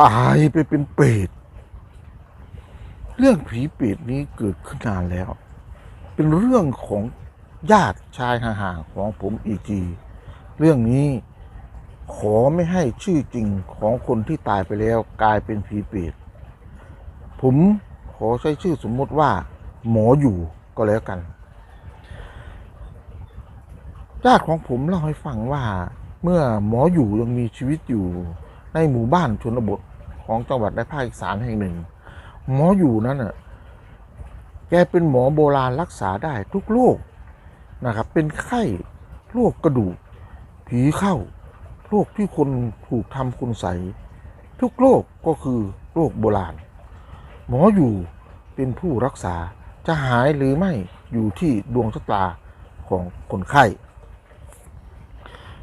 ตายไปเป็นเปรตเรื่องผีเปรตนี้เกิดขึ้นนานแล้ว เป็นเรื่องของญาติชายห่างๆของผมอีกทีเรื่องนี้ขอไม่ให้ชื่อจริงของคนที่ตายไปแล้วกลายเป็นผีเปรตผมขอใช้ชื่อสมมติว่า หมออยู่ก็แล้วกันญาติของผมเล่าให้ฟังว่า เมื่อหมออยู่ยังมีชีวิตอยู่ ในหมู่บ้านชนบทของจังหวัดในภาคอีสานแห่งหนึ่ง หมออยู่นั้นน่ะแกเป็นหมอโบราณรักษาได้ทุกโรคนะครับ เป็นไข้โรคกระดูก ผีเข้าโรคที่คนถูกทำคุณใสทุกโรคก็คือโรคโบราณ หมออยู่เป็นผู้รักษาจะหายหรือไม่อยู่ที่ดวงชะตาของคนไข้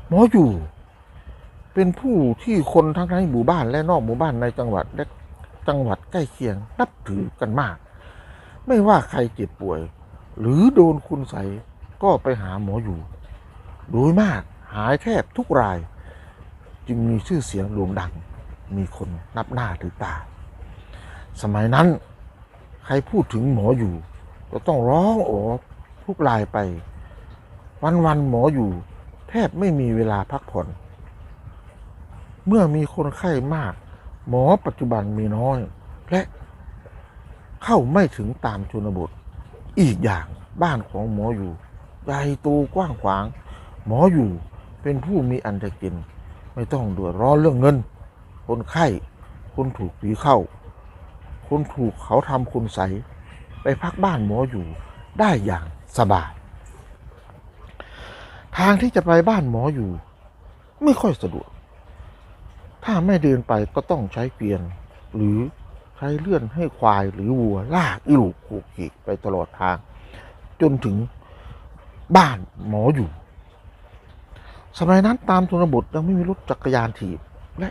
หมออยู่ เป็นผู้ที่คนทั้งในหมู่บ้านและนอกหมู่บ้านในจังหวัดและจังหวัดใกล้เคียงนับถือกันมาก ไม่ว่าใครเจ็บป่วย หรือโดนคุณใสยก็ไปหาหมออยู่ โดยมากหายแทบทุกราย จึงมีชื่อเสียงโด่งดัง มีคนนับหน้าถือตา สมัยนั้น ใครพูดถึงหมออยู่ ก็ต้องร้องโอทุกรายไป วันๆหมออยู่ แทบไม่มีเวลาพักผ่อน เมื่อมีคนไข้มาก หมอปัจจุบันมีน้อย และเข้าไม่ถึงตามชนบท อีกอย่างบ้านของหมออยู่ใหญ่โตกว้างขวาง หมออยู่เป็นผู้มีอันจะกิน ไม่ต้องเดือดร้อนเรื่องเงิน คนไข้คนถูกผีเข้า คนถูกเขาทำคุณใส ไปพักบ้านหมออยู่ได้อย่างสบาย ทางที่จะไปบ้านหมออยู่ ไม่ค่อยสะดวก ถ้าไม่เดินไปก็ต้องใช้เกวียน หรือใช้เลื่อนให้ควายหรือวัวลากอีหลูกขูกขีกไปตลอดทาง จนถึงบ้านหมออยู่ สมัยนั้นตามชนบทยังไม่มีรถจักรยานถีบ และ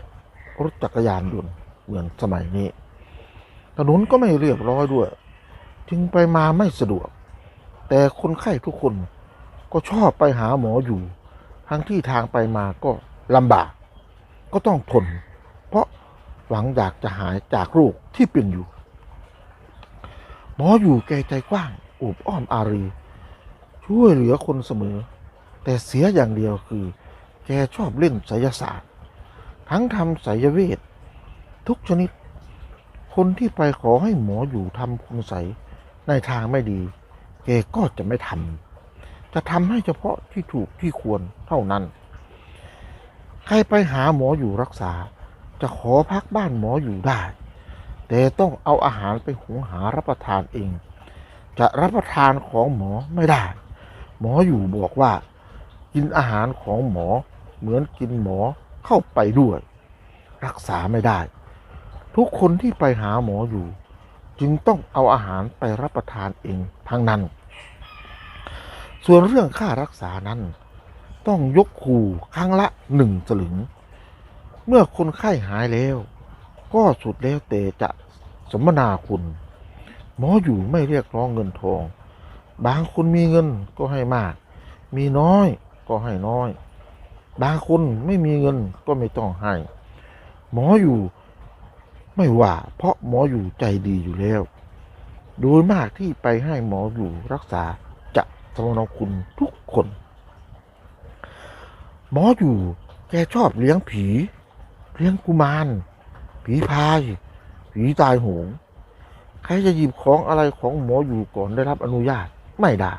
รถจักรยานยนต์เหมือนสมัยนี้ ถนนก็ไม่เรียบร้อยด้วย จึงไปมาไม่สะดวก แต่คนไข้ทุกคนก็ชอบไปหาหมออยู่ ทั้งที่ทางไปมาก็ลำบาก ก็ต้องทน เพราะหวังอยากจะหายจากโรคที่เป็นอยู่ หมออยู่แกใจกว้างอุบอ้อมอารี ช่วยเหลือคนเสมอ แต่เสียอย่างเดียวคือ แกชอบเล่นไสยศาสตร์ ทั้งทำไสยเวท ทุกชนิด คนที่ไปขอให้หมออยู่ทำคุณใสยในทางไม่ดี แกก็จะไม่ทำจะทำให้เฉพาะที่ถูกที่ควรเท่านั้น ใครไปหาหมออยู่รักษา จะขอพักบ้านหมออยู่ได้ แต่ต้องเอาอาหารไปหุงหารับประทานเอง จะรับประทานของหมอไม่ได้ หมออยู่บอกว่า กินอาหารของหมอเหมือนกินหมอเข้าไปด้วย รักษาไม่ได้ ทุกคนที่ไปหาหมออยู่ จึงต้องเอาอาหารไปรับประทานเองทั้งนั้น ส่วนเรื่องค่ารักษานั้น ต้องยกขู่ครั้งละหนึ่งสลึง เมื่อคนไข้หายแล้ว ก็สุดแล้วแต่จะสมนาคุณ หมออยู่ไม่เรียกร้องเงินทอง บางคนมีเงินก็ให้มาก มีน้อยก็ให้น้อย บางคนไม่มีเงินก็ไม่ต้องให้ หมออยู่ไม่ว่า เพราะหมออยู่ใจดีอยู่แล้ว โดยมากที่ไปให้หมออยู่รักษาจะสมนาคุณทุกคน หมออยู่ แกชอบเลี้ยงผี เลี้ยงกุมาร ผีพาย ผีตายโหง ใครจะหยิบของอะไรของหมออยู่ก่อนได้รับอนุญาตไม่ได้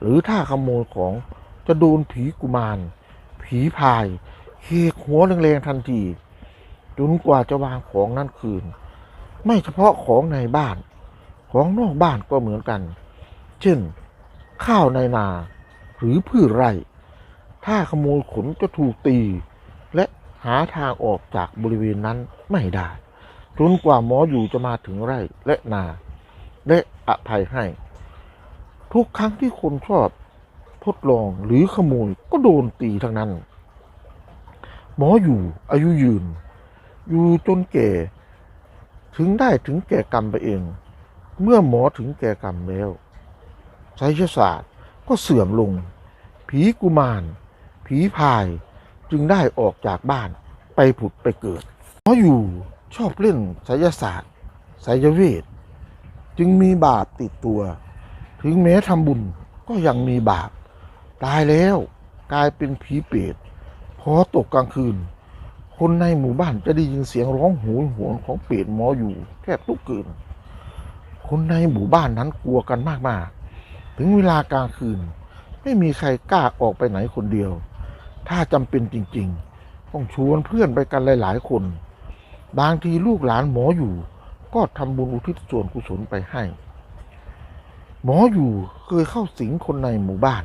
หรือถ้าขโมยของจะโดนผีกุมาร ผีพาย เคหัวแรงๆทันทีจนกว่าจะวางของนั้นคืน ไม่เฉพาะของในบ้าน ของนอกบ้านก็เหมือนกัน เช่น ข้าวในนา หรือพืชไร่ ถ้าขโมยขนจะถูกตี และหาทางออกจากบริเวณนั้นไม่ได้จนกว่าหมออยู่จะมาถึงไร่และนาและอภัยให้ ทุกครั้งที่คนชอบทดลองหรือขโมยก็โดนตีทั้งนั้น หมออยู่อายุยืน อยู่จนแก่ ถึงได้ถึงแก่กรรมไปเอง เมื่อหมอถึงแก่กรรมแล้วไสยศาสตร์ก็เสื่อมลง ผีกุมาร ผีพายจึงได้ออกจากบ้านไปผุดไปเกิดหมออยู่ชอบเล่นไสยศาสตร์ไสยเวท จึงมีบาปติดตัว ถึงแม้ทำบุญก็ยังมีบาป ตายแล้วกลายเป็นผีเปรตพอตกกลางคืน คนในหมู่บ้านจะได้ยินเสียงร้องโหยหวนของเปรตหมออยู่แทบทุกคืนคนในหมู่บ้านนั้นกลัวกันมากๆ ถึงเวลากลางคืน ไม่มีใครกล้าออกไปไหนคนเดียว ถ้าจำเป็นจริง ๆ ต้องชวนเพื่อนไปกันหลาย ๆ คน บางทีลูกหลานหมออยู่ ก็ทำบุญอุทิศส่วนกุศลไปให้ หมออยู่เคยเข้าสิงคนในหมู่บ้าน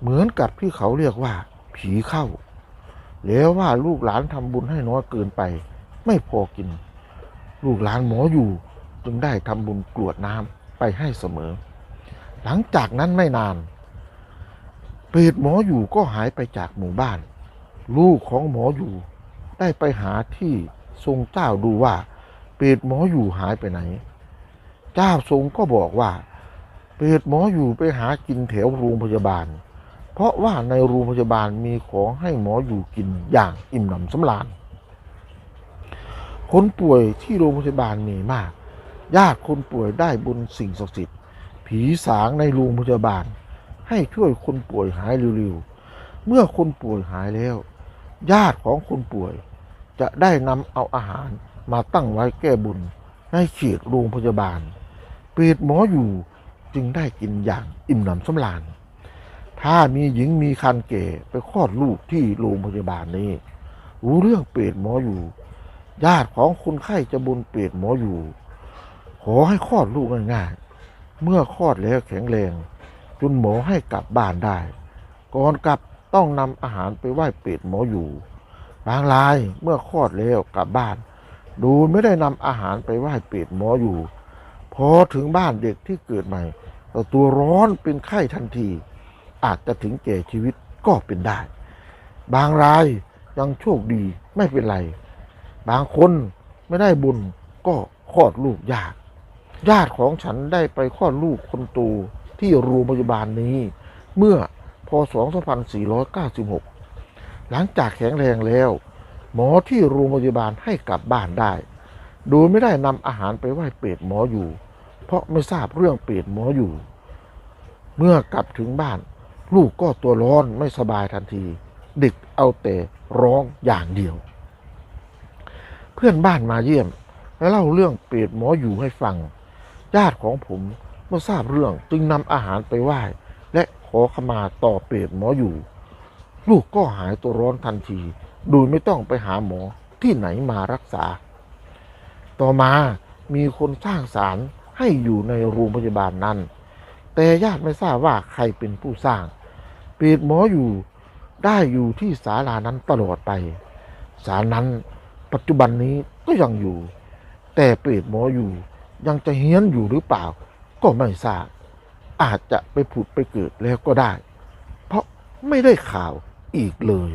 เหมือนกับที่เขาเรียกว่า ผีเข้า แล้วว่าลูกหลานทำบุญให้น้อยเกินไป ไม่พอกิน ลูกหลานหมออยู่จึงได้ทำบุญกรวดน้ำไปให้เสมอ หลังจากนั้นไม่นาน เปรตหมออยู่ก็หายไปจากหมู่บ้าน ลูกของหมออยู่ ได้ไปหาที่ทรงเจ้าดูว่า เปรตหมออยู่หายไปไหน เจ้าทรงก็บอกว่า เปรตหมออยู่ไปหากินแถวโรงพยาบาล เพราะว่าในโรงพยาบาลมีของให้หมออยู่กินอย่างอิ่มหนำสำราญคนป่วยที่โรงพยาบาลมีมาก ญาติคนป่วยได้บุญสิ่งศักดิ์สิทธิ์ผีสางในโรงพยาบาล ให้ช่วยคนป่วยหายเร็วๆ เมื่อคนป่วยหายแล้ว ญาติของคนป่วย จะได้นำเอาอาหารมาตั้งไว้แก้บุญในเขตโรงพยาบาล เปรตหมออยู่จึงได้กินอย่างอิ่มหนำสำราญ ถ้ามีหญิงมีคันแก่ไปคลอดลูกที่โรงพยาบาลนี้ รู้เรื่องเปรตหมออยู่ ญาติของคนไข้จะบุญเปรตหมออยู่ ขอให้คลอดลูกง่ายๆ เมื่อคลอดแล้วแข็งแรง จนหมอให้กลับบ้านได้ ก่อนกลับต้องนำอาหารไปไหว้เปรตหมออยู่ บางรายเมื่อคลอดแล้วกลับบ้าน ดูไม่ได้นำอาหารไปไหว้เปรตหมออยู่ พอถึงบ้านเด็กที่เกิดใหม่ตัวร้อนเป็นไข้ทันที อาจจะถึงแก่ชีวิตก็เป็นได้ บางรายยังโชคดีไม่เป็นไร บางคนไม่ได้บุญก็คลอดลูกยาก ญาติของฉันได้ไปคลอดลูกคนโต ที่โรงพยาบาลนี้ เมื่อพศ 2496 หลังจากแข็งแรงแล้ว หมอที่โรงพยาบาลให้กลับบ้านได้ โดยไม่ได้นำอาหารไปไหว้เปรตหมออยู่ เพราะไม่ทราบเรื่องเปรตหมออยู่ เมื่อกลับถึงบ้าน ลูกก็ตัวร้อนไม่สบายทันที เด็กเอาแต่ร้องอย่างเดียว เพื่อนบ้านมาเยี่ยมและเล่าเรื่องเปรตหมออยู่ให้ฟัง ญาติของผม เมื่อทราบเรื่องจึงนำอาหารไปไหว้ และขอขมาต่อเปรตหมออยู่ ลูกก็หายตัวร้อนทันที โดยไม่ต้องไปหาหมอที่ไหนมารักษา ต่อมามีคนสร้างศาลให้อยู่ในโรงพยาบาลนั้น แต่ญาติไม่ทราบว่าใครเป็นผู้สร้าง เปรตหมออยู่ได้อยู่ที่ศาลานั้นตลอดไป ศาลนั้นปัจจุบันนี้ก็ยังอยู่ แต่เปรตหมออยู่ยังจะเฮี้ยนอยู่หรือเปล่า ก็ไม่ทราบอาจจะไปผุดไปเกิดแล้วก็ได้ เพราะไม่ได้ข่าวอีกเลย